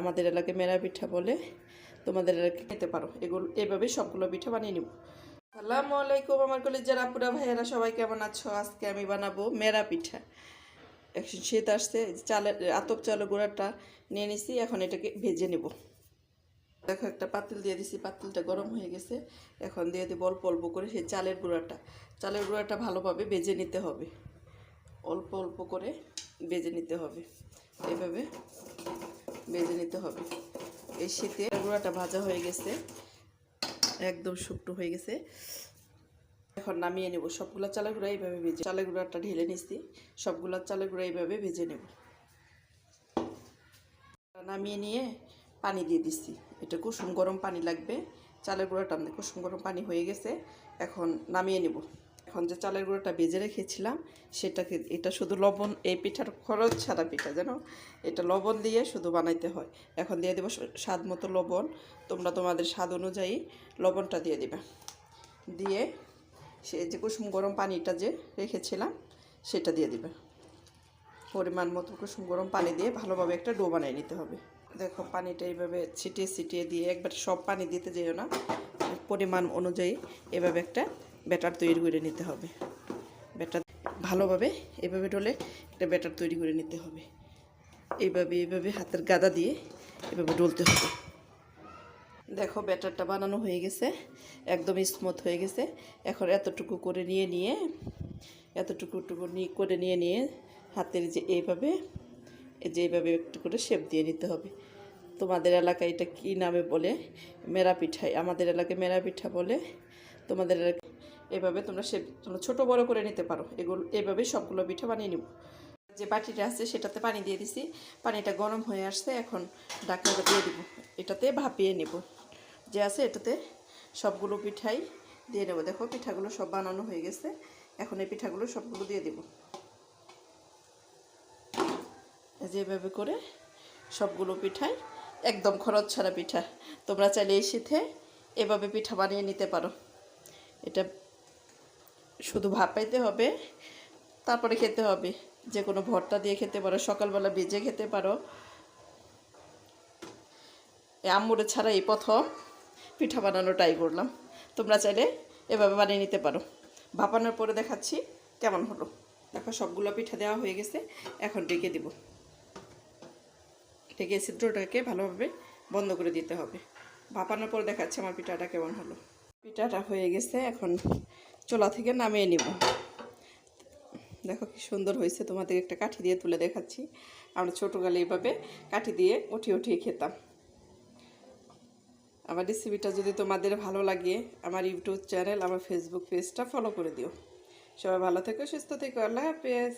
আমাদের এলাকায় মেরা পিঠা বলে তোমাদের এলাকায় খেতে পারো। এগুলো, এভাবে সবগুলো পিঠা বানিয়ে নিব। আসসালামু আলাইকুম আমার কলেজের আপুরা, ভাইয়েরা, সবাই কেমন আছো? আজকে আমি বানাবো মেরা পিঠা। এখন শীত আসছে, চালের, আতপ চালের গুঁড়াটা নিয়ে নিছি, এখন এটাকে ভেজে নেব। দেখো, একটা পাতিল দিয়ে দিছি, পাতিলটা গরম হয়ে গেছে। এখন দিয়ে দিব অল্প অল্প করে সেই চালের গুঁড়াটা। চালের গুঁড়াটা ভালোভাবে ভেজে নিতে হবে। অল্প অল্প করে ভেজে নিতে হবে। এইভাবে ভেজে নিতে হবে। এই শীতে গুঁড়াটা ভাজা হয়ে গেছে। একদম শুকনো হয়ে গেছে। এখন নামিয়ে নেব। সবগুলো চালের গুঁড়া এইভাবে ভেজে চালের গুঁড়াটা ঢেলে নিচ্ছি সবগুলো চালের গুঁড়া এইভাবে ভেজে নেব। নামিয়ে নিয়ে পানি দিয়ে দিচ্ছি এটা কুসুম গরম পানি লাগবে। চালের গুঁড়াটা কুসুম গরম পানি হয়ে গেছে। এখন নামিয়ে নেব। এখন যে চালের গুঁড়োটা বেজে রেখেছিলাম। সেটাকে, এটা শুধু লবণ, এই পিঠার খরচ ছাড়া পিঠা যেন এটা লবণ দিয়ে শুধু বানাইতে হয়। এখন দিয়ে দেবো স্বাদ মতো লবণ। তোমরা তোমাদের স্বাদ অনুযায়ী লবণটা দিয়ে দেবে। দিয়ে সে যে কুসুম গরম পানিটা যে রেখেছিলাম, সেটা দিয়ে দিবে। পরিমাণ মতো কুসুম গরম পানি দিয়ে ভালোভাবে একটা ডো বানিয়ে নিতে হবে। দেখো পানিটা এইভাবে ছিটিয়ে ছিটিয়ে দিয়ে একবার সব পানি দিতে যেও না। পরিমাণ অনুযায়ী এভাবে একটা ব্যাটার তৈরি করে নিতে হবে। ব্যাটার ভালোভাবে এভাবে ডলে একটা ব্যাটার তৈরি করে নিতে হবে। এইভাবে এইভাবে হাতের গাদা দিয়ে এভাবে ডলতে হবে। দেখো ব্যাটারটা বানানো হয়ে গেছে, একদম স্মুথ হয়ে গেছে। এখন এতটুকু করে নিয়ে নিয়ে, এতটুকু টুকু নিয়ে করে নিয়ে নিয়ে হাতের যে এইভাবে, এই যে এইভাবে একটু করে শেপ দিয়ে নিতে হবে। তোমাদের এলাকায় এটা কী নামে বলে? মেরা পিঠাই আমাদের এলাকায় মেরা পিঠা বলে। তোমাদের এলাকায় এভাবে তোমরা সে তোমরা ছোটো বড় করে নিতে পারো। এগুলো এভাবে সবগুলো পিঠা বানিয়ে নিব। যে বাটিটা আছে সেটাতে পানি দিয়ে দিছি। পানিটা গরম হয়ে আসছে, এখন ঢাকনাটা দিয়ে দিব। এটাতে ভাপিয়ে নেব। যে আছে এটাতে সবগুলো পিঠাই দিয়ে নেব। দেখো পিঠাগুলো সব বানানো হয়ে গেছে। এখন এই পিঠাগুলো সবগুলো দিয়ে দেব। যেভাবে করে সবগুলো পিঠাই, একদম খরচ ছাড়া পিঠা। তোমরা চাইলে এই শীতে এভাবে পিঠা বানিয়ে নিতে পারো। এটা শুধু ভাপাইতে হবে, তারপরে খেতে হবে। যে কোনো ভর্তা দিয়ে খেতে পারো, সকালবেলা বেজে খেতে পারো। আম্মুরে ছাড়া এই প্রথম পিঠা বানানো ট্রাই করলাম। তোমরা চাইলে এভাবে বানিয়ে নিতে পারো। ভাপানোর পরে দেখাচ্ছি কেমন হলো। দেখো, সবগুলো পিঠা দেওয়া হয়ে গেছে। এখন ডেকে দিব। ডেকে ছিদ্রটাকে ভালোভাবে বন্ধ করে দিতে হবে। ভাপানোর পর দেখাচ্ছি আমার পিঠাটা কেমন হলো। পিঠাটা হয়ে গেছে, এখন চোলা থেকে নামিয়ে নিব। দেখো কি সুন্দর হয়েছে তোমাদের একটা কাঠি দিয়ে তুলে দেখাচ্ছি। আমরা ছোটোকালে এইভাবে কাঠি দিয়ে উঠিয়ে উঠিয়ে খেতাম। আমার রেসিপিটা যদি তোমাদের ভালো লাগে, আমার ইউটিউব চ্যানেল, আমার ফেসবুক পেজটা ফলো করে দিও। সবাই ভালো থেকো, সুস্থ থেকো, আল্লাহ হাফেজ।